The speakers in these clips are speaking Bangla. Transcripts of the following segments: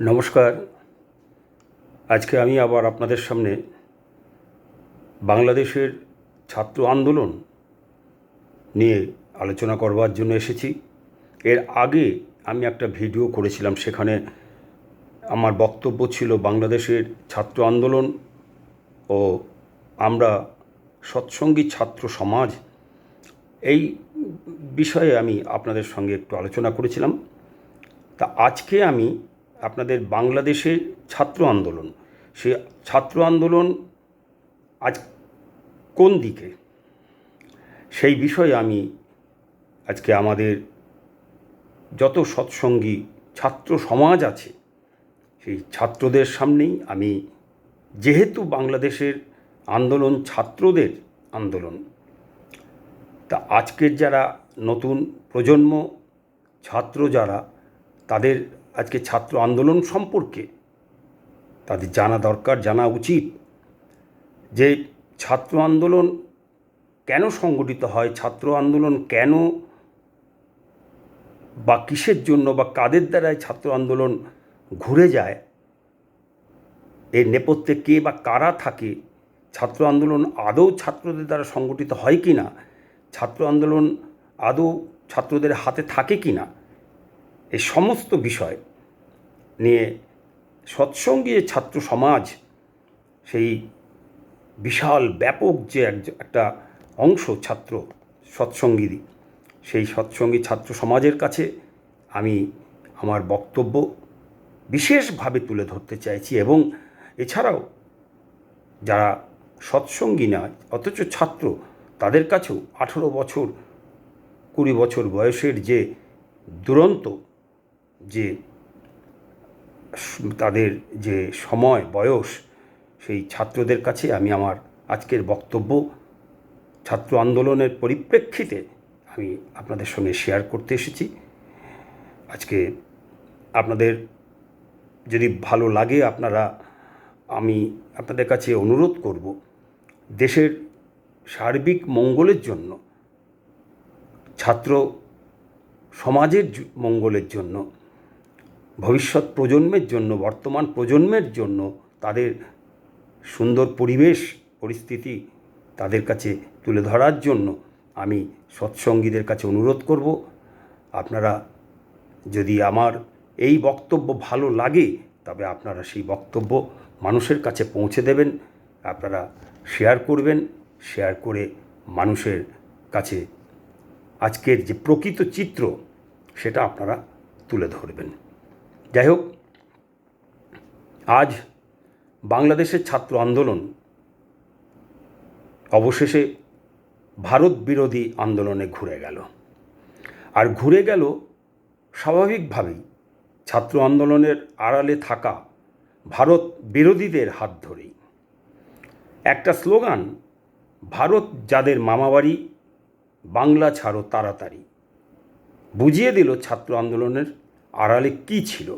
নমস্কার। আজকে আমি আবার আপনাদের সামনে বাংলাদেশের ছাত্র আন্দোলন নিয়ে আলোচনা করবার জন্য এসেছি। এর আগে আমি একটা ভিডিও করেছিলাম, সেখানে আমার বক্তব্য ছিল বাংলাদেশের ছাত্র আন্দোলন ও আমরা সৎসঙ্গী ছাত্র সমাজ। এই বিষয়ে আমি আপনাদের সঙ্গে একটু আলোচনা করেছিলাম। তা আজকে আমি আপনাদের বাংলাদেশে ছাত্র আন্দোলন। সে ছাত্র আন্দোলন আজ কোন দিকে? সেই বিষয়ে আমি আজকে আমাদের যত সৎসঙ্গী ছাত্র সমাজ আছে, সেই ছাত্রদের সামনেই আমি যেহেতু বাংলাদেশের আন্দোলন ছাত্রদের আন্দোলন, তা আজকের যারা নতুন প্রজন্ম ছাত্র যারা, তাদের আজকে ছাত্র আন্দোলন সম্পর্কে তাদের জানা দরকার, জানা উচিত যে ছাত্র আন্দোলন কেন সংগঠিত হয়, ছাত্র আন্দোলন কেন বা কিসের জন্য বা কাদের দ্বারাই ছাত্র আন্দোলন ঘুরে যায়, এর নেপথ্যে কে বা কারা থাকে, ছাত্র আন্দোলন আদৌ ছাত্রদের দ্বারা সংগঠিত হয় কি না, ছাত্র আন্দোলন আদৌ ছাত্রদের হাতে থাকে কি না এই সমস্ত বিষয় নিয়ে সৎসঙ্গী যে ছাত্র সমাজ, সেই বিশাল ব্যাপক যে এক- একটা অংশ ছাত্র সৎসঙ্গী সেই সৎসঙ্গী ছাত্র সমাজের কাছে আমি আমার বক্তব্য বিশেষভাবে তুলে ধরতে চাইছি এবং এছাড়াও যারা সৎসঙ্গী নয়, অথচ ছাত্র, তাদের কাছেও আঠেরো বছর, কুড়ি বছর বয়সের যে দুরন্ত যে তাদের যে সময়, বয়স, সেই ছাত্রদের কাছে আমি আমার আজকের বক্তব্য, ছাত্র আন্দোলনের পরিপ্রেক্ষিতে আমি আপনাদের সঙ্গে শেয়ার করতে এসেছি। আজকে আপনাদের যদি ভালো লাগে আপনারা, আমি আপনাদের কাছে অনুরোধ করব, দেশের সার্বিক মঙ্গলের জন্য, ছাত্র সমাজের মঙ্গলের জন্য ভবিষ্যৎ প্রজন্মের জন্য, বর্তমান প্রজন্মের জন্য তাদের সুন্দর পরিবেশ, পরিস্থিতি তাদের কাছে তুলে ধরার জন্য আমি সৎসঙ্গীদের কাছে অনুরোধ করব। আপনারা যদি আমার এই বক্তব্য ভালো লাগে, তবে আপনারা সেই বক্তব্য মানুষের কাছে পৌঁছে দেবেন, আপনারা শেয়ার করবেন, শেয়ার করে মানুষের কাছে আজকের যে প্রকৃত চিত্র, সেটা আপনারা তুলে ধরবেন। যাই হোক আজ বাংলাদেশের ছাত্র আন্দোলন, অবশেষে ভারত বিরোধী আন্দোলনে ঘুরে গেল। আর ঘুরে গেল স্বাভাবিকভাবেই ছাত্র আন্দোলনের আড়ালে থাকা ভারত বিরোধীদের হাত ধরেই। একটা স্লোগান, ভারত যাদের মামাবাড়ি, বাংলা ছাড়ো তাড়াতাড়ি। বুঝিয়ে দিল ছাত্র আন্দোলনের আড়ালে কী ছিল?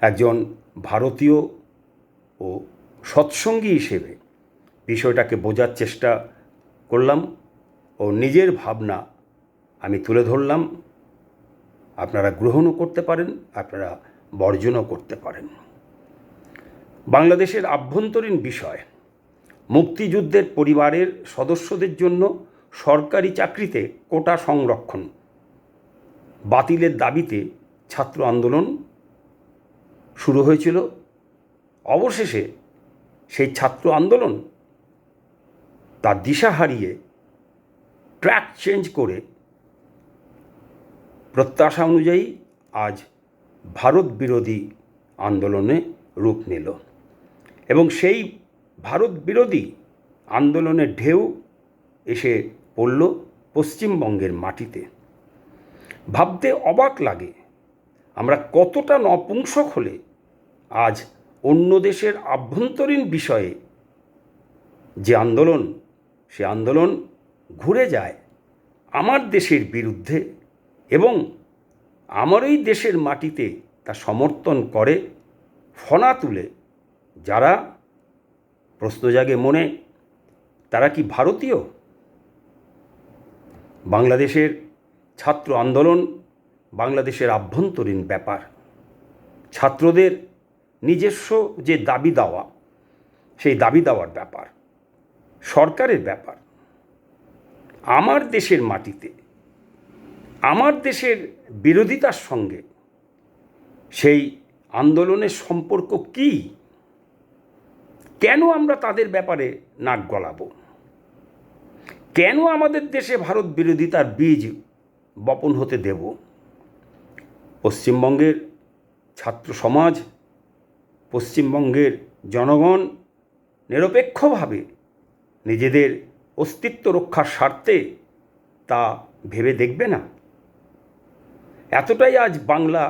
একজন ভারতীয় ও সৎসঙ্গী হিসেবে বিষয়টাকে বোঝার চেষ্টা করলাম ও নিজের ভাবনা আমি তুলে ধরলাম। আপনারা গ্রহণও করতে পারেন, আপনারা বর্জনও করতে পারেন। বাংলাদেশের আভ্যন্তরীণ বিষয়, মুক্তিযুদ্ধের পরিবারের সদস্যদের জন্য সরকারি চাকরিতে কোটা সংরক্ষণ, বাতিলের দাবিতে ছাত্র আন্দোলন শুরু হয়েছিল। অবশেষে সেই ছাত্র আন্দোলন তার দিশা হারিয়ে ট্র্যাক চেঞ্জ করে প্রত্যাশা অনুযায়ী আজ ভারত বিরোধী আন্দোলনে রূপ নিল এবং সেই ভারত বিরোধী আন্দোলনের ঢেউ এসে পড়ল পশ্চিমবঙ্গের মাটিতে। ভাবতে অবাক লাগে আমরা কতটা নপুংসক হলে আজ অন্য দেশের আভ্যন্তরীণ বিষয়ে যে আন্দোলন, সে আন্দোলন ঘুরে যায় আমার দেশের বিরুদ্ধে এবং আমারই দেশের মাটিতে তা সমর্থন করে, ফনা তুলে, যারা প্রশ্ন জাগে মনে, তারা কি ভারতীয়? বাংলাদেশের ছাত্র আন্দোলন বাংলাদেশের আভ্যন্তরীণ ব্যাপার। ছাত্রদের নিজস্ব যে দাবি দাওয়া, সেই দাবি দাওয়ার ব্যাপার, সরকারের ব্যাপার। আমার দেশের মাটিতে, আমার দেশের বিরোধিতার সঙ্গে সেই আন্দোলনের সম্পর্ক কি? কেন আমরা তাদের ব্যাপারে নাক গলাবো? কেন আমাদের দেশে ভারত বিরোধিতার বীজ বপন হতে দেব? পশ্চিমবঙ্গের ছাত্র সমাজ, পশ্চিমবঙ্গের জনগণ নিরপেক্ষভাবে নিজেদের অস্তিত্ব রক্ষার স্বার্থে তা ভেবে দেখবে না। এতটাই আজ বাংলা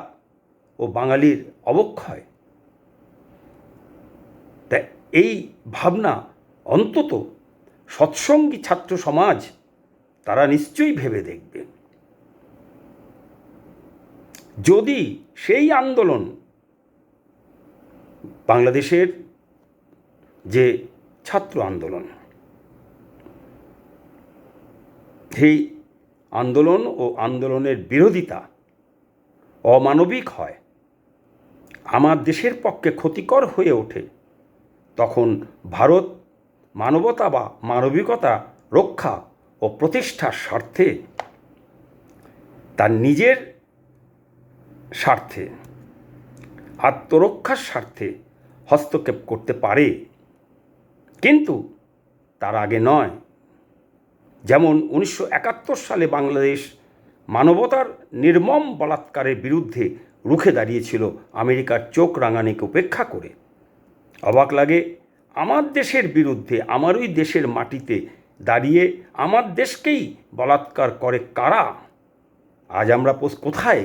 ও বাঙালির অবক্ষয়। তা এই ভাবনা অন্তত সৎসঙ্গী ছাত্র সমাজ তারা নিশ্চয়ই ভেবে দেখবে। যদি সেই আন্দোলন বাংলাদেশের যে ছাত্র আন্দোলন, সেই আন্দোলন ও আন্দোলনের বিরোধিতা অমানবিক হয়, আমার দেশের পক্ষে ক্ষতিকর হয়ে ওঠে, তখন ভারত মানবতা বা মানবিকতা রক্ষা ও প্রতিষ্ঠার স্বার্থে তার নিজের স্বার্থে, আত্মরক্ষার স্বার্থে হস্তক্ষেপ করতে পারে। কিন্তু তার আগে নয়, যেমন উনিশশো একাত্তর সালে বাংলাদেশ মানবতার নির্মম বলাৎকারের বিরুদ্ধে রুখে দাঁড়িয়েছিল আমেরিকার চোখ রাঙানিকে উপেক্ষা করে। অবাক লাগে, আমার দেশের বিরুদ্ধে আমারই দেশের মাটিতে দাঁড়িয়ে আমার দেশকেই বলাৎকার করে কারা? আজ আমরা কোথায়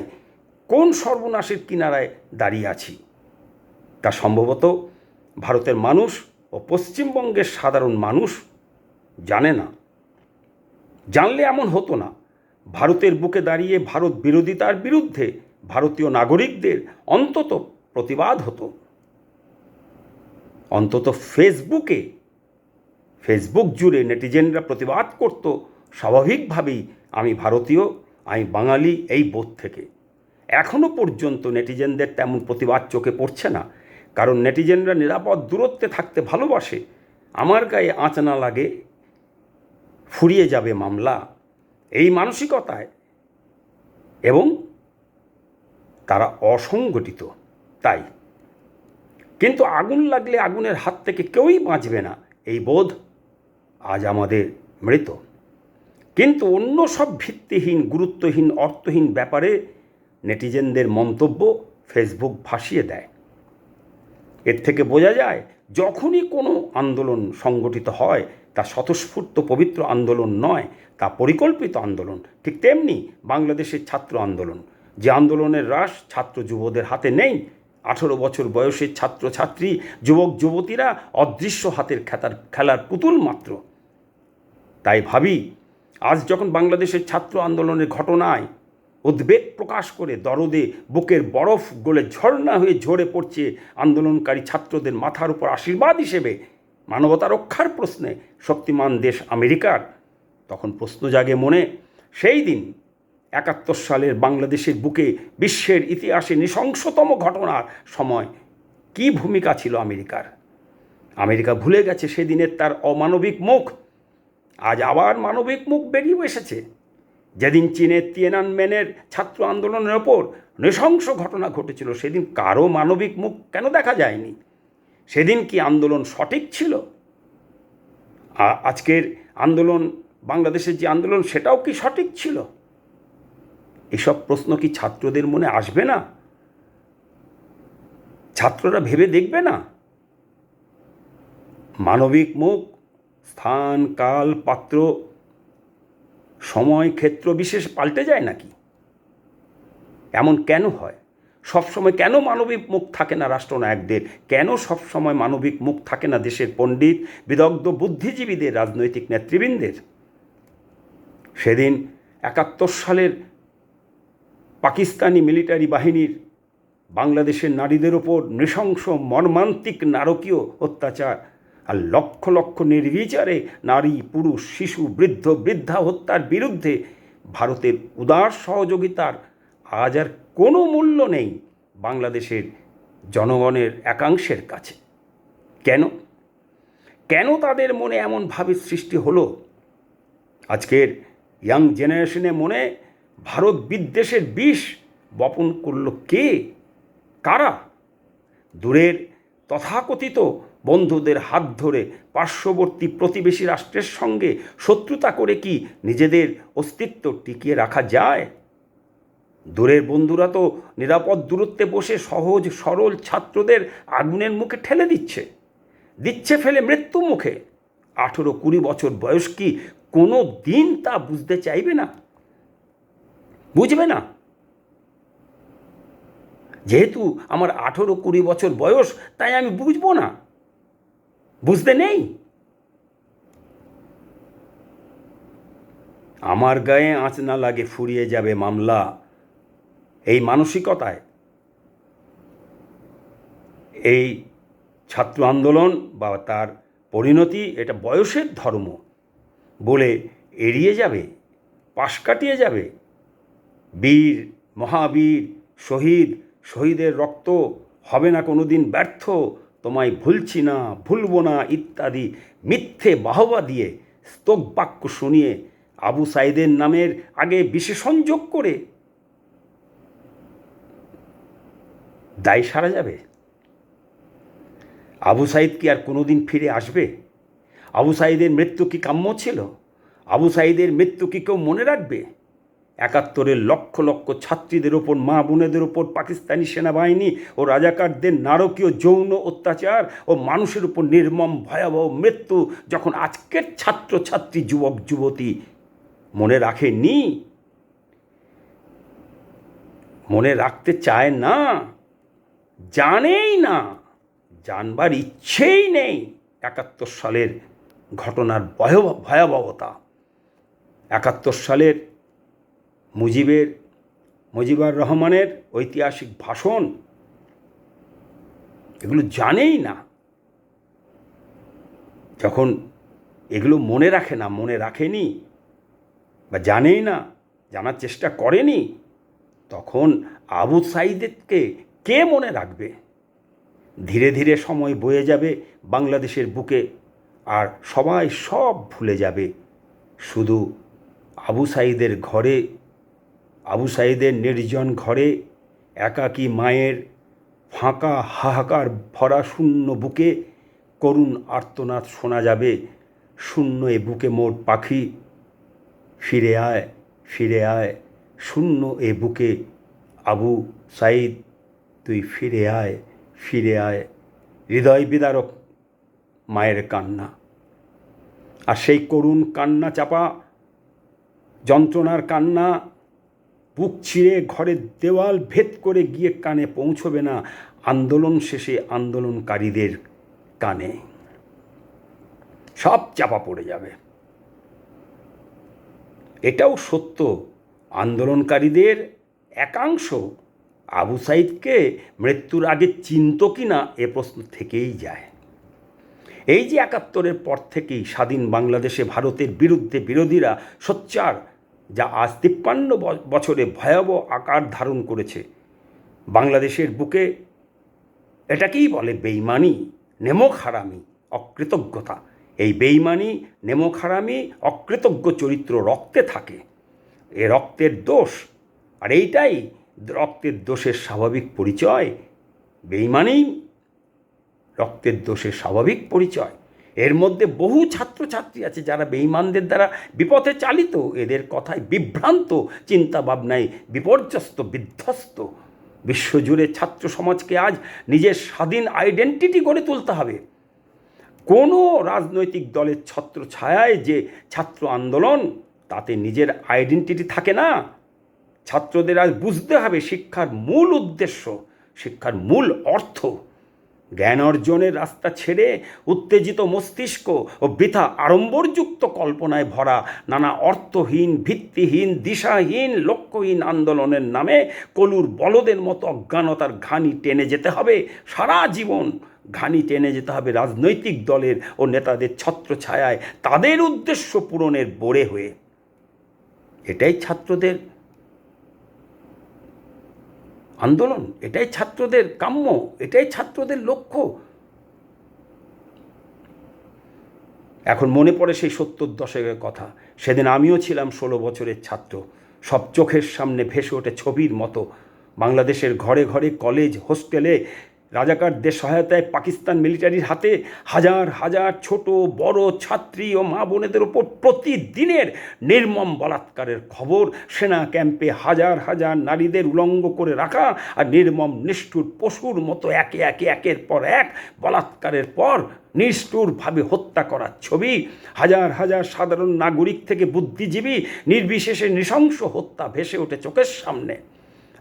কোন সর্বনাশের কিনারায় দাঁড়িয়ে আছি? তা সম্ভবত ভারতের মানুষ ও পশ্চিমবঙ্গের সাধারণ মানুষ জানে না। জানলে এমন হতো না, ভারতের বুকে দাঁড়িয়ে ভারত বিরোধিতার বিরুদ্ধে ভারতীয় নাগরিকদের অন্তত প্রতিবাদ হতো। অন্তত ফেসবুকে, ফেসবুক জুড়ে নেটিজেনরা প্রতিবাদ করত, স্বাভাবিকভাবেই আমি ভারতীয়, আমি বাঙালি এই বোধ থেকে। এখনও পর্যন্ত নেটিজেনদের তেমন প্রতিবাদ চোখে পড়ছে না, কারণ নেটিজেনরা নিরাপদ দূরত্বে থাকতে ভালোবাসে। আমার গায়ে আঁচ না লাগে, ফুরিয়ে যাবে মামলা। এই মানসিকতায় এবং তারা অসংগঠিত, তাই। কিন্তু আগুন লাগলে আগুনের হাত থেকে কেউই বাঁচবে না, এই বোধ আজ আমাদের মৃত। কিন্তু অন্য সব ভিত্তিহীন, গুরুত্বহীন, অর্থহীন ব্যাপারে নেটিজেনদের মন্তব্য ফেসবুক ভাসিয়ে দেয়। এর থেকে বোঝা যায়, যখনই কোনো আন্দোলন সংগঠিত হয়, তা স্বতঃস্ফূর্ত পবিত্র আন্দোলন নয়, তা পরিকল্পিত আন্দোলন। ঠিক তেমনি বাংলাদেশের ছাত্র আন্দোলন। যে আন্দোলনের হ্রাস ছাত্র যুবদের হাতে নেই, আঠেরো বছর বয়সের ছাত্রছাত্রী যুবক যুবতীরা অদৃশ্য হাতের খেতার খেলার পুতুল মাত্র। তাই ভাবি, আজ যখন বাংলাদেশের ছাত্র আন্দোলনের ঘটনায় উদ্বেগ প্রকাশ করে দরদে বুকের বরফ গলে ঝর্ণা হয়ে ঝরে পড়ছে আন্দোলনকারী ছাত্রদের মাথার উপর আশীর্বাদ হিসেবে মানবতা রক্ষার প্রশ্নে শক্তিমান দেশ আমেরিকার। তখন প্রশ্ন জাগে মনে, সেই দিন একাত্তর সালের বাংলাদেশের বুকে বিশ্বের ইতিহাসে নৃশংসতম ঘটনার সময় কী ভূমিকা ছিল আমেরিকার? আমেরিকা ভুলে গেছে সেদিনের তার অমানবিক মুখ। আজ আবার মানবিক মুখ বেরিয়ে এসেছে। যেদিন চীনের তিয়ানানমেনের ছাত্র আন্দোলনের ওপর নৃশংস ঘটনা ঘটেছিল, সেদিন কারও মানবিক মুখ কেন দেখা যায়নি? সেদিন কি আন্দোলন সঠিক ছিল? আজকের আন্দোলন, বাংলাদেশের যে আন্দোলন, সেটাও কি সঠিক ছিল? এসব প্রশ্ন কি ছাত্রদের মনে আসবে না? ছাত্ররা ভেবে দেখবে না? মানবিক মুখ, স্থান, কাল, পাত্র সময় ক্ষেত্র বিশেষ পাল্টে যায় নাকি? এমন কেন হয়? সবসময় কেন মানবিক মুখ থাকে না রাষ্ট্রনায়কদের? কেন সবসময় মানবিক মুখ থাকে না দেশের পণ্ডিত, বিদগ্ধ, বুদ্ধিজীবীদের, রাজনৈতিক নেতৃবৃন্দের? সেদিন একাত্তর সালের পাকিস্তানি মিলিটারি বাহিনীর বাংলাদেশের নারীদের ওপর নৃশংস মর্মান্তিক নারকীয় অত্যাচার আর লক্ষ লক্ষ নির্বিচারে নারী, পুরুষ, শিশু, বৃদ্ধ, বৃদ্ধা হত্যার বিরুদ্ধে ভারতের উদার সহযোগিতার আজ আর কোনো মূল্য নেই বাংলাদেশের জনগণের একাংশের কাছে। কেন? কেন তাদের মনে এমন ভাবের সৃষ্টি হলো? আজকের ইয়াং জেনারেশনে মনে ভারত বিদ্বেষের বিষ বপন করল কে? কারা? দূরের তথাকথিত বন্ধুদের হাত ধরে পার্শ্ববর্তী প্রতিবেশী রাষ্ট্রের সঙ্গে শত্রুতা করে কি নিজেদের অস্তিত্ব টিকিয়ে রাখা যায়? দূরের বন্ধুরা তো নিরাপদ দূরত্বে বসে সহজ, সরল ছাত্রদের আগুনের মুখে ঠেলে দিচ্ছে। দিচ্ছে ফেলে মৃত্যু মুখে। আঠেরো কুড়ি বছর বয়স কি কোনো দিন তা বুঝতে চাইবে না? বুঝবে না। যেহেতু আমার আঠেরো কুড়ি বছর বয়স, তাই আমি বুঝব না। বুঝতে নেই? আমার গায়ে আঁচ না লাগে ফুরিয়ে যাবে মামলা। এই মানসিকতায়। এই ছাত্র আন্দোলন বা তার পরিণতি, এটা বয়সের ধর্ম। বলে এড়িয়ে যাবে, পাশ কাটিয়ে যাবে। বীর, মহাবীর, শহীদ, শহীদের রক্ত হবে না কোনো দিন ব্যর্থ। তোমায় ভুলছি না, ভুলবো না ইত্যাদি মিথ্যে বাহবা দিয়ে স্তোক বাক্য শুনিয়ে আবু সাইদের নামের আগে বিশেষণ যোগ করে। দায় সারা যাবে? আবু সাইদ কি আর কোনোদিন ফিরে আসবে? আবু সাইদের মৃত্যু কি কাম্য ছিল? আবু সাইদের মৃত্যু কি কেউ মনে রাখবে? একাত্তরের লক্ষ লক্ষ ছাত্রীদের ওপর, মা বোনেদের ওপর, পাকিস্তানি সেনাবাহিনী ও রাজাকারদের নারকীয় যৌন অত্যাচার ও মানুষের উপর নির্মম ভয়াবহ মৃত্যু যখন আজকের ছাত্র ছাত্রী যুবক, যুবতী মনে রাখেনি, মনে রাখতে চায় না, জানেই না, জানবার ইচ্ছেই নেই একাত্তর সালের ঘটনার ভয়াবহ ভয়াবহতা। একাত্তর সালের মুজিবের, মুজিবুর রহমানের ঐতিহাসিক ভাষণ এগুলো জানেই না। যখন এগুলো মনে রাখে না, মনে রাখেনি বা জানেই না, জানার চেষ্টা করেনি, তখন আবু সাইদেরকে কে মনে রাখবে? ধীরে ধীরে সময় বয়ে যাবে বাংলাদেশের বুকে আর সবাই সব ভুলে যাবে। শুধু আবু সাইদের ঘরে আবু সাইদের নির্জন ঘরে একাকী মায়ের ফাঁকা হাহাকার ভরা শূন্য বুকে করুণ আর্তনাদ শোনা যাবে। শূন্য এ বুকে মোট পাখি ফিরে আয় ফিরে আয়। শূন্য এ বুকে আবু সাইদ তুই ফিরে আয় ফিরে আয়। হৃদয় বিদারক মায়ের কান্না। আর সেই করুণ কান্না চাপা যন্ত্রণার কান্না বুক ছিঁড়ে ঘরের দেওয়াল ভেদ করে গিয়ে কানে পৌঁছবে না আন্দোলন শেষে আন্দোলনকারীদের কানে। সব চাপা পড়ে যাবে। এটাও সত্য। আন্দোলনকারীদের একাংশ আবু সাইদকে মৃত্যুর আগে চিনত কি না এ প্রশ্ন থেকেই যায়। এই যে একাত্তরের পর থেকেই স্বাধীন বাংলাদেশে ভারতের বিরুদ্ধে বিরোধীরা সোচ্চার যা আজ তিপ্পান্ন বছরে ভয়াবহ আকার ধারণ করেছে। বাংলাদেশের বুকে এটাকেই বলে বেইমানি নেমক হারামি অকৃতজ্ঞতা? এই বেইমানি নেমক হারামি অকৃতজ্ঞ চরিত্র রক্তে থাকে। এ রক্তের দোষ, আর এইটাই রক্তের দোষের স্বাভাবিক পরিচয়। বেইমানেই রক্তের দোষের স্বাভাবিক পরিচয়। এর মধ্যে বহু ছাত্রছাত্রী আছে যারা বেইমানদের দ্বারা বিপথে চালিত। এদের কথায় বিভ্রান্ত, চিন্তা ভাবনায় বিপর্যস্ত, বিধ্বস্ত। বিশ্বজুড়ে ছাত্র সমাজকে আজ নিজের স্বাধীন আইডেন্টিটি গড়ে তুলতে হবে। কোনো রাজনৈতিক দলের ছত্র ছায়ায় যে ছাত্র আন্দোলন, তাতে নিজের আইডেন্টিটি থাকে না। ছাত্রদের আজ বুঝতে হবে শিক্ষার মূল উদ্দেশ্য, শিক্ষার মূল অর্থ। জ্ঞান অর্জনের রাস্তা ছেড়ে উত্তেজিত মস্তিষ্ক ও বৃথা আড়ম্বরযুক্ত কল্পনায় ভরা নানা অর্থহীন, ভিত্তিহীন, দিশাহীন, লক্ষ্যহীন আন্দোলনের নামে কলুর বলদের মতো অজ্ঞানতার ঘানি টেনে যেতে হবে। সারা জীবন ঘানি টেনে যেতে হবে রাজনৈতিক দলের ও নেতাদের ছত্রছায়ায়। তাদের উদ্দেশ্য পূরণের বোড়ে হয়ে। এটাই ছাত্রদের আন্দোলন, এটাই ছাত্রদের কাম্য, এটাই ছাত্রদের লক্ষ্য। এখন মনে পড়ে সেই সত্তর দশকের কথা। সেদিন আমিও ছিলাম ষোলো বছরের ছাত্র। সব চোখের সামনে ভেসে ওঠে ছবির মতো। বাংলাদেশের ঘরে ঘরে কলেজ, হোস্টেলে রাজাকারদের সহায়তায় পাকিস্তান মিলিটারির হাতে হাজার হাজার ছোট, বড় ছাত্রী ও মা বোনেদের ওপর প্রতিদিনের নির্মম বলাৎকারের খবর। সেনা ক্যাম্পে হাজার হাজার নারীদের উলঙ্গ করে রাখা আর নির্মম, নিষ্ঠুর পশুর মতো একে একে, একের পর এক বলাৎকারের পর নিষ্ঠুরভাবে হত্যা করার ছবি। হাজার হাজার সাধারণ নাগরিক থেকে বুদ্ধিজীবী, নির্বিশেষে নৃশংস হত্যা ভেসে ওঠে চোখের সামনে।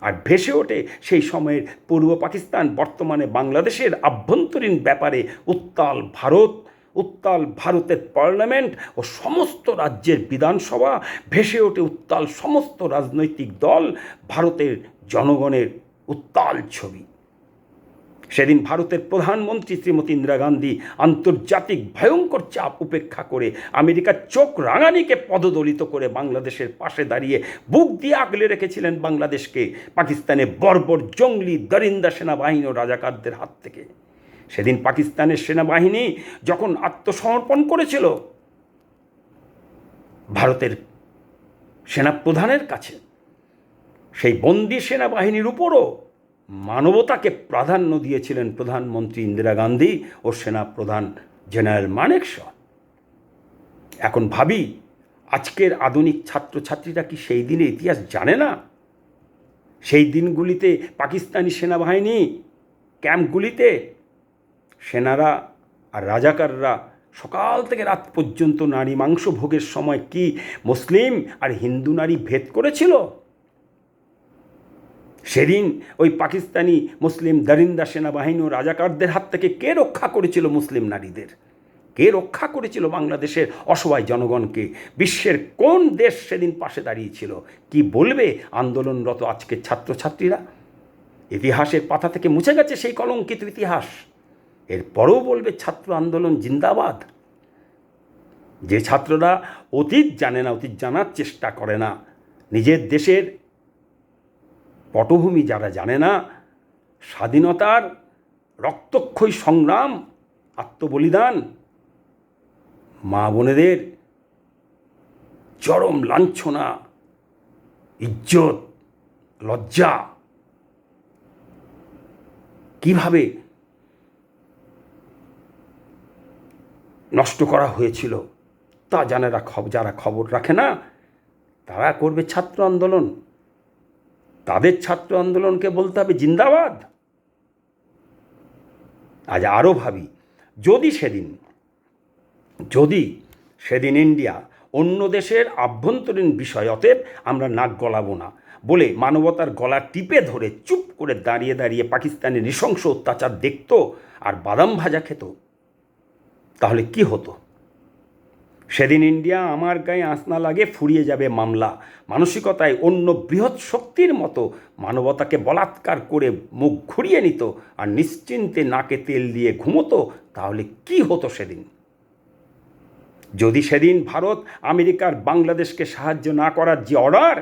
আর ভেসে ওঠে সেই সময়ের পূর্ব পাকিস্তান, বর্তমানে বাংলাদেশের আভ্যন্তরীণ ব্যাপারে উত্তাল ভারত। উত্তাল ভারতের পার্লামেন্ট ও সমস্ত রাজ্যের বিধানসভা ভেসে ওঠে উত্তাল সমস্ত রাজনৈতিক দল, ভারতের জনগণের উত্তাল ছবি। সেদিন ভারতের প্রধানমন্ত্রী শ্রীমতী ইন্দিরা গান্ধী আন্তর্জাতিক ভয়ঙ্কর চাপ উপেক্ষা করে আমেরিকার চোখ রাঙানিকে পদদলিত করে বাংলাদেশের পাশে দাঁড়িয়ে বুক দিয়ে আগলে রেখেছিলেন বাংলাদেশকে, পাকিস্তানে বর্বর জঙ্গলি দরিন্দা সেনাবাহিনী ও রাজাকারদের হাত থেকে। সেদিন পাকিস্তানের সেনাবাহিনী যখন আত্মসমর্পণ করেছিল, ভারতের সেনাপ্রধানের কাছে, সেই বন্দি সেনাবাহিনীর উপরও মানবতাকে প্রাধান্য দিয়েছিলেন প্রধানমন্ত্রী ইন্দিরা গান্ধী ও সেনাপ্রধান জেনারেল মানেক শ। এখন ভাবি, আজকের আধুনিক ছাত্রছাত্রীরা কি সেই দিনের ইতিহাস জানে না? সেই দিনগুলিতে পাকিস্তানি সেনাবাহিনী, ক্যাম্পগুলিতে সেনারা আর রাজাকাররা সকাল থেকে রাত পর্যন্ত নারী মাংস ভোগের সময় কি মুসলিম আর হিন্দু নারী ভেদ করেছিল? সেদিন ওই পাকিস্তানি মুসলিম দারিন্দা সেনাবাহিনী ও রাজাকারদের হাত থেকে কে রক্ষা করেছিল মুসলিম নারীদের? কে রক্ষা করেছিল বাংলাদেশের অসহায় জনগণকে? বিশ্বের কোন দেশ সেদিন পাশে দাঁড়িয়েছিল? কি বলবে আন্দোলনরত আজকের ছাত্রছাত্রীরা? ইতিহাসের পাতা থেকে মুছে গেছে সেই কলঙ্কিত ইতিহাস। এরপরেও বলবে ছাত্র আন্দোলন জিন্দাবাদ। যে ছাত্ররা অতীত জানে না, অতীত জানার চেষ্টা করে না। নিজের দেশের পটভূমি যারা জানে না, স্বাধীনতার রক্তক্ষয়ী সংগ্রাম, আত্মবলিদান, মা বোনেদের চরম লাঞ্ছনা, ইজ্জত, লজ্জা, কীভাবে নষ্ট করা হয়েছিল তা জানেরা যারা খবর রাখে না, তারা করবে ছাত্র আন্দোলন। তাদের ছাত্র আন্দোলনকে বলতে হবে জিন্দাবাদ। আজ আরও ভাবি, যদি সেদিন যদি সেদিন ইন্ডিয়া অন্য দেশের আভ্যন্তরীণ বিষয়, অতএব আমরা নাক গলাবো না বলে মানবতার গলা টিপে ধরে চুপ করে দাঁড়িয়ে দাঁড়িয়ে পাকিস্তানের নৃশংস অত্যাচার দেখত আর বাদাম ভাজা খেত, তাহলে কি হতো? সেদিন ইন্ডিয়া আমার গায়ে আসনা লাগে ফুরিয়ে যাবে মামলা। মানসিকতায় অন্য বৃহৎ শক্তির মতো মানবতাকে বলাৎকার করে মুখ ঘুরিয়ে নিত আর নিশ্চিন্তে নাকে তেল দিয়ে ঘুমতো, তাহলে কি হতো সেদিন? যদি সেদিন ভারত আমেরিকার বাংলাদেশকে সাহায্য না করার যে অর্ডার,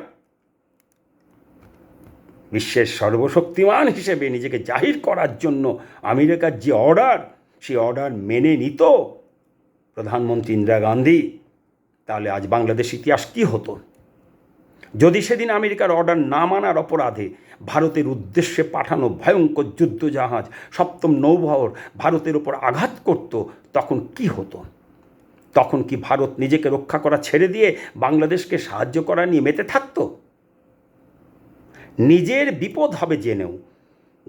বিশ্বের সর্বশক্তিমান হিসেবে নিজেকে জাহির করার জন্য আমেরিকার যে অর্ডার সে অর্ডার মেনে নিত প্রধানমন্ত্রী ইন্দিরা গান্ধী, তাহলে আজ বাংলাদেশ ইতিহাস কী হতো? যদি সেদিন আমেরিকার অর্ডার না মানার অপরাধে ভারতের উদ্দেশ্যে পাঠানো ভয়ঙ্কর যুদ্ধজাহাজ সপ্তম নৌবহর ভারতের ওপর আঘাত করত, তখন কি হতো? তখন কি ভারত নিজেকে রক্ষা করা ছেড়ে দিয়ে বাংলাদেশকে সাহায্য করা নিয়ে মেতে থাকতো? নিজের বিপদ হবে জেনেও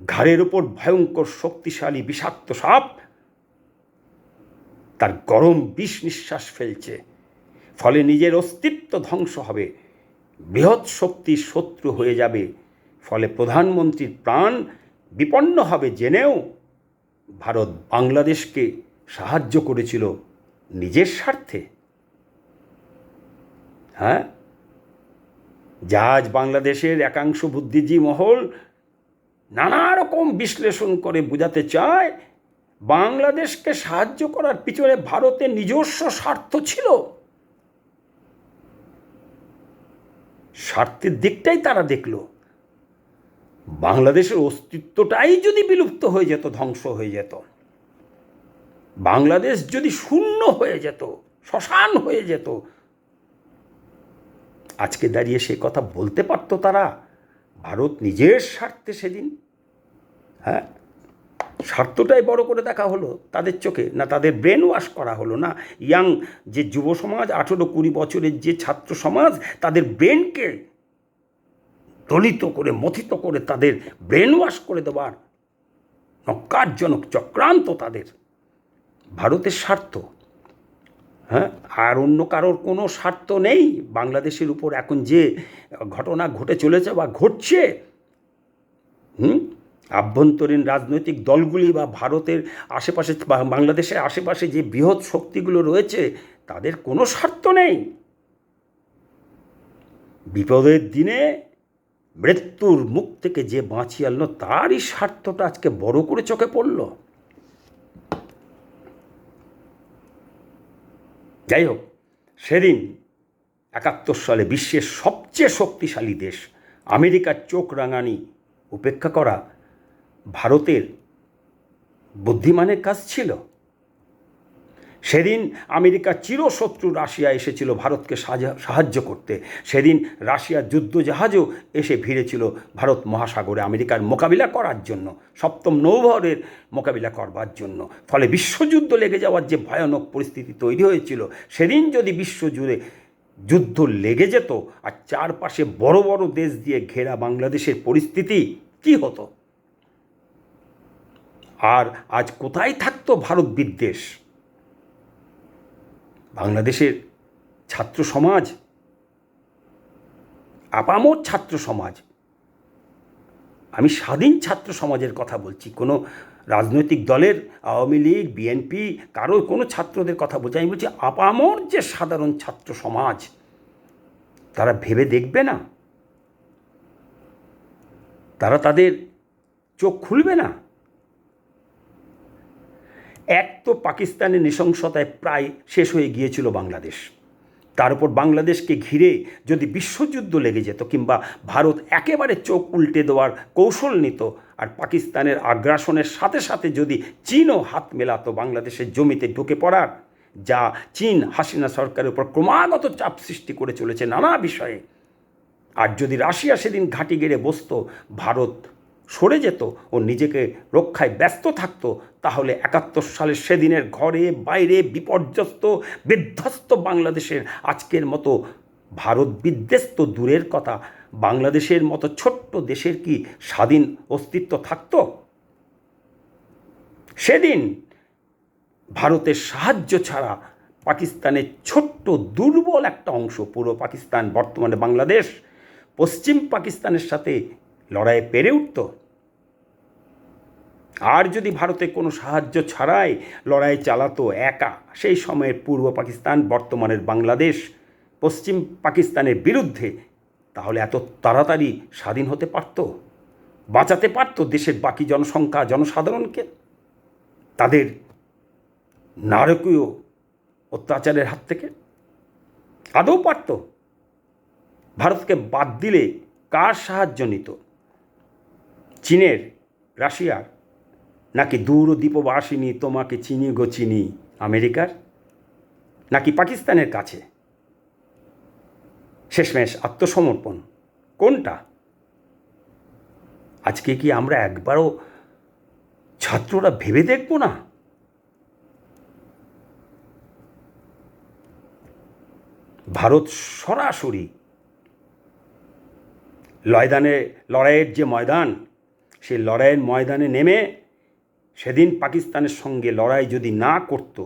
ঘাড়ের ওপর ভয়ঙ্কর শক্তিশালী বিষাক্ত সাপ তার গরম বিষ নিঃশ্বাস ফেলছে। ফলে নিজের অস্তিত্ব ধ্বংস হবে। বৃহৎ শক্তির শত্রু হয়ে যাবে। ফলে প্রধানমন্ত্রীর প্রাণ বিপন্ন হবে জেনেও ভারত বাংলাদেশকে সাহায্য করেছিল নিজের স্বার্থে। হ্যাঁ? জাহাজ বাংলাদেশের একাংশ বুদ্ধিজীবী মহল নানা রকম বিশ্লেষণ করে বোঝাতে চায় বাংলাদেশকে সাহায্য করার পিছনে ভারতের নিজস্ব স্বার্থ ছিল? স্বার্থের দিকটাই তারা দেখল। বাংলাদেশের অস্তিত্বটাই যদি বিলুপ্ত হয়ে যেত, ধ্বংস হয়ে যেত। বাংলাদেশ যদি শূন্য হয়ে যেত, শ্মশান হয়ে যেত, আজকে দাঁড়িয়ে সে কথা বলতে পারতো তারা? ভারত নিজের স্বার্থে সেদিন হ্যাঁ? স্বার্থটাই বড় করে দেখা হলো তাদের চোখে, না তাদের ব্রেন ওয়াশ করা হলো, না ইয়াং যে যুব সমাজ, আঠেরো কুড়ি বছরের যে ছাত্র সমাজ, তাদের ব্রেনকে দলিত করে, মথিত করে তাদের ব্রেন ওয়াশ করে দেওয়ার নকারজনক চক্রান্ত তাদের। ভারতের স্বার্থ হ্যাঁ? আর অন্য কারোর কোনো স্বার্থ নেই। বাংলাদেশের উপর এখন যে ঘটনা ঘটে চলেছে বা ঘটছে, হুম? আভ্যন্তরীণ রাজনৈতিক দলগুলি বা ভারতের আশেপাশে বা বাংলাদেশের আশেপাশে যে বৃহৎ শক্তিগুলো রয়েছে, তাদের কোনো স্বার্থ নেই। বিপদের দিনে মৃত্যুর মুখ থেকে যে বাঁচিয়ে আনলো, তারই স্বার্থটা আজকে বড় করে চোখে পড়ল। যাই হোক, সেদিন একাত্তর সালে বিশ্বের সবচেয়ে শক্তিশালী দেশ, আমেরিকার চোখ রাঙানি, উপেক্ষা করা ভারতের বুদ্ধিমানের কাজ ছিল। সেদিন আমেরিকার চিরশত্রু রাশিয়া এসেছিল ভারতকে সাহায্য করতে। সেদিন রাশিয়ার যুদ্ধজাহাজও এসে ভিড়েছিল ভারত মহাসাগরে আমেরিকার মোকাবিলা করার জন্য, সপ্তম নৌবহরের মোকাবিলা করবার জন্য। ফলে বিশ্বযুদ্ধ লেগে যাওয়ার যে ভয়ানক পরিস্থিতি তৈরি হয়েছিল, সেদিন যদি বিশ্বজুড়ে যুদ্ধ লেগে যেত, আর চারপাশে বড় বড় দেশ দিয়ে ঘেরা বাংলাদেশের পরিস্থিতি কি হতো? আর আজ কোথায় থাকতো ভারত বিদ্বেষ? বাংলাদেশের ছাত্র সমাজ, আপামর ছাত্র সমাজ, আমি স্বাধীন ছাত্র সমাজের কথা বলছি, কোনো রাজনৈতিক দলের, আওয়ামী লীগ, বিএনপি, কারোর কোনো ছাত্রদের কথা বলছি আমি বলছি আপামর যে সাধারণ ছাত্র সমাজ, তারা ভেবে দেখবে না। তারা তাদের চোখ খুলবে না। এক তো পাকিস্তানের নৃশংসতায় প্রায় শেষ হয়ে গিয়েছিল বাংলাদেশ। তার উপর বাংলাদেশকে ঘিরে যদি বিশ্বযুদ্ধ লেগে যেত কিংবা ভারত একেবারে চোখ উল্টে দেওয়ার কৌশল নিত আর পাকিস্তানের আগ্রাসনের সাথে সাথে যদি চীনও হাত মেলাতো বাংলাদেশের জমিতে ঢুকে পড়ার, যা চীন হাসিনা সরকারের উপর ক্রমাগত চাপ সৃষ্টি করে চলেছে নানা বিষয়ে, আর যদি রাশিয়া সেদিন ঘাঁটি গেড়ে বসত, ভারত সরে যেত ও নিজেকে রক্ষায় ব্যস্ত থাকত, তাহলে একাত্তর সালের সেদিনের ঘরে বাইরে বিপর্যস্ত, বিধ্বস্ত বাংলাদেশের আজকের মতো ভারত বিদ্বেস্ত দূরের কথা, বাংলাদেশের মতো ছোট্ট দেশের কি স্বাধীন অস্তিত্ব থাকত? সেদিন ভারতের সাহায্য ছাড়া পাকিস্তানের ছোট্ট দুর্বল একটা অংশ, পুরো পাকিস্তান, বর্তমানে বাংলাদেশ, পশ্চিম পাকিস্তানের সাথে লড়াইয়ে পেরে উঠত। আর যদি ভারতে কোনো সাহায্য ছাড়াই লড়াই চালাতো একা, সেই সময়ের পূর্ব পাকিস্তান, বর্তমানের বাংলাদেশ, পশ্চিম পাকিস্তানের বিরুদ্ধে, তাহলে এত তাড়াতাড়ি স্বাধীন হতে পারত? বাঁচাতে পারত দেশের বাকি জনসংখ্যা, জনসাধারণকে? তাদের নারকীয় অত্যাচারের হাত থেকে? আদৌ পারত? ভারতকে বাদ দিলে কার সাহায্য নিত? চীনের, রাশিয়ার, নাকি দূর দ্বীপবাসিনী তোমাকে চিনি গো চিনি, আমেরিকার, নাকি পাকিস্তানের কাছে? শেষমেশ আত্মসমর্পণ, কোনটা? আজকে কি আমরা একবারও ছাত্ররা ভেবে দেখব না? ভারত সরাসরি লয়দানে, লড়াইয়ের যে ময়দান সেই লড়াইয়ের ময়দানে নেমে সেদিন পাকিস্তানের সঙ্গে লড়াই যদি না করত,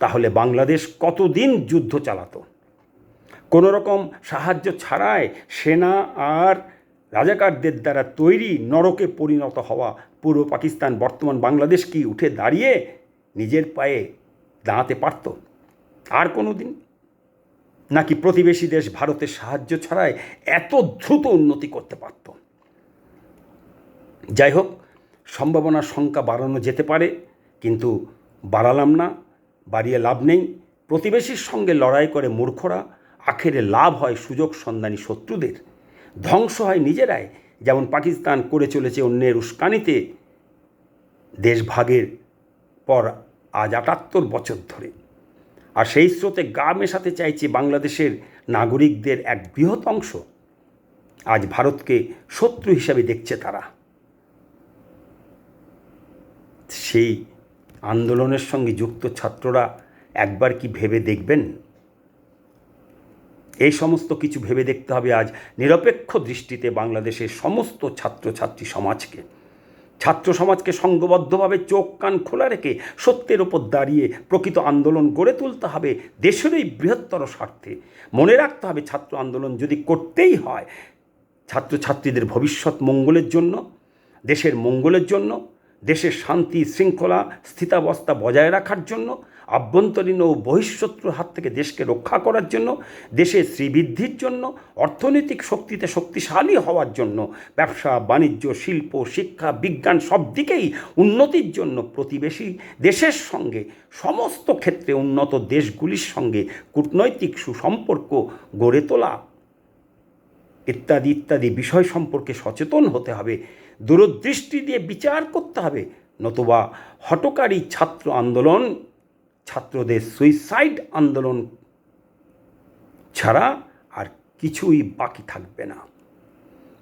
তাহলে বাংলাদেশ কতদিন যুদ্ধ চালাতো? কোনো রকম সাহায্য ছাড়াই সেনা আর রাজাকারদের দ্বারা তৈরি নরকে পরিণত হওয়া পূর্ব পাকিস্তান, বর্তমান বাংলাদেশ কি উঠে দাঁড়িয়ে নিজের পায়ে দাঁড়াতে পারত? আর কোনো দিন নাকি প্রতিবেশী দেশ ভারতের সাহায্য ছাড়াই এত দ্রুত উন্নতি করতে পারত? যাই হোক সম্ভাবনার সংখ্যা বাড়ানো যেতে পারে, কিন্তু বাড়ালাম না, বাড়িয়ে লাভ নেই। প্রতিবেশীর সঙ্গে লড়াই করে মূর্খরা, আখেরে লাভ হয় সুযোগ সন্ধানী শত্রুদের। ধ্বংস হয় নিজেরাই, যেমন পাকিস্তান করে চলেছে অন্যের উস্কানিতে। দেশভাগের পর আজ আটাত্তর বছর ধরে। আর সেই স্রোতে গা মেশাতে চাইছে বাংলাদেশের নাগরিকদের এক বৃহৎ অংশ। আজ ভারতকে শত্রু হিসাবে দেখছে তারা। সেই আন্দোলনের সঙ্গে যুক্ত ছাত্ররা একবার কি ভেবে দেখবেন? এই সমস্ত কিছু ভেবে দেখতে হবে আজ নিরপেক্ষ দৃষ্টিতে বাংলাদেশের সমস্ত ছাত্রছাত্রী সমাজকে। ছাত্র সমাজকে সংঘবদ্ধভাবে চোখ কান খোলা রেখে সত্যের ওপর দাঁড়িয়ে প্রকৃত আন্দোলন গড়ে তুলতে হবে দেশেরই বৃহত্তর স্বার্থে। মনে রাখতে হবে ছাত্র আন্দোলন যদি করতেই হয়, ছাত্রছাত্রীদের ভবিষ্যৎ মঙ্গলের জন্য, দেশের মঙ্গলের জন্য দেশের শান্তি, শৃঙ্খলা, স্থিতাবস্থা বজায় রাখার জন্য, আভ্যন্তরীণ ও বহিঃশত্রুর হাত থেকে দেশকে রক্ষা করার জন্য দেশের শ্রীবৃদ্ধির জন্য, অর্থনৈতিক শক্তিতে শক্তিশালী হওয়ার জন্য, ব্যবসা, বাণিজ্য, শিল্প, শিক্ষা, বিজ্ঞান সব দিকেই উন্নতির জন্য প্রতিবেশী দেশের সঙ্গে, সমস্ত ক্ষেত্রে উন্নত দেশগুলির সঙ্গে কূটনৈতিক সুসম্পর্ক গড়ে তোলা। ইত্যাদি ইত্যাদি বিষয় সম্পর্কে সচেতন হতে হবে। দূরদৃষ্টি দিয়ে বিচার করতে হবে। নতুবা হটকারী ছাত্র আন্দোলন, ছাত্রদের সুইসাইড আন্দোলন ছাড়া আর কিছুই বাকি থাকবে না।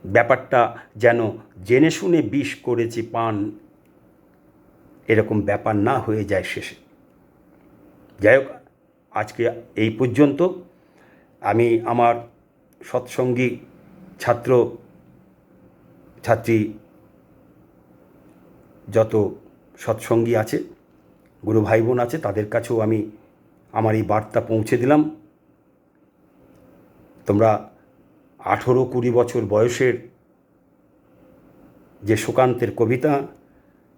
ব্যাপারটা যেন জেনে শুনে বিষ করেছি পান, এরকম ব্যাপার না হয়ে যায় শেষে। যাই হোক, আজকে এই পর্যন্ত। আমি আমার সৎসঙ্গী ছাত্র, ছাত্রী যত সৎসঙ্গী আছে, গুরু ভাই বোন আছে, তাদের কাছেও আমি আমার এই বার্তা পৌঁছে দিলাম। তোমরা আঠেরো কুড়ি বছর বয়সের যে সুকান্তের কবিতা,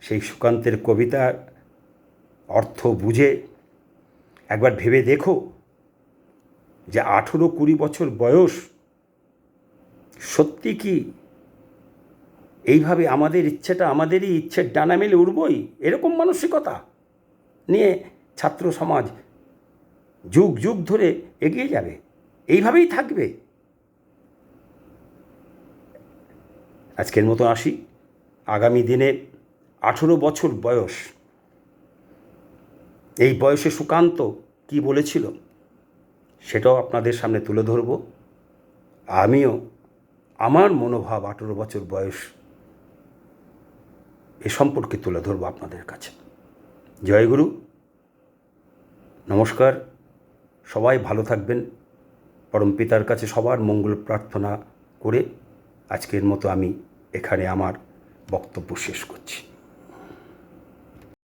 সেই সুকান্তের কবিতার অর্থ বুঝে একবার ভেবে দেখো যে আঠেরো কুড়ি বছর বয়স সত্যি কি এইভাবে আমাদের ইচ্ছেটা, আমাদেরই ইচ্ছের ডানা মেলে উঠবই এরকম মানসিকতা নিয়ে ছাত্র সমাজ যুগ যুগ ধরে এগিয়ে যাবে। এইভাবেই থাকবে। আজকের মতো আসি। আগামী দিনে আঠেরো বছর বয়স। এই বয়সে সুকান্ত কি বলেছিল সেটাও আপনাদের সামনে তুলে ধরব। আমিও আমার মনোভাব আঠেরো বছর বয়স এ সম্পর্কে তুলে ধরব আপনাদের কাছে। জয়গুরু নমস্কার। সবাই ভালো থাকবেন। পরম পিতার কাছে সবার মঙ্গল প্রার্থনা করে আজকের মতো আমি এখানে আমার বক্তব্য শেষ করছি।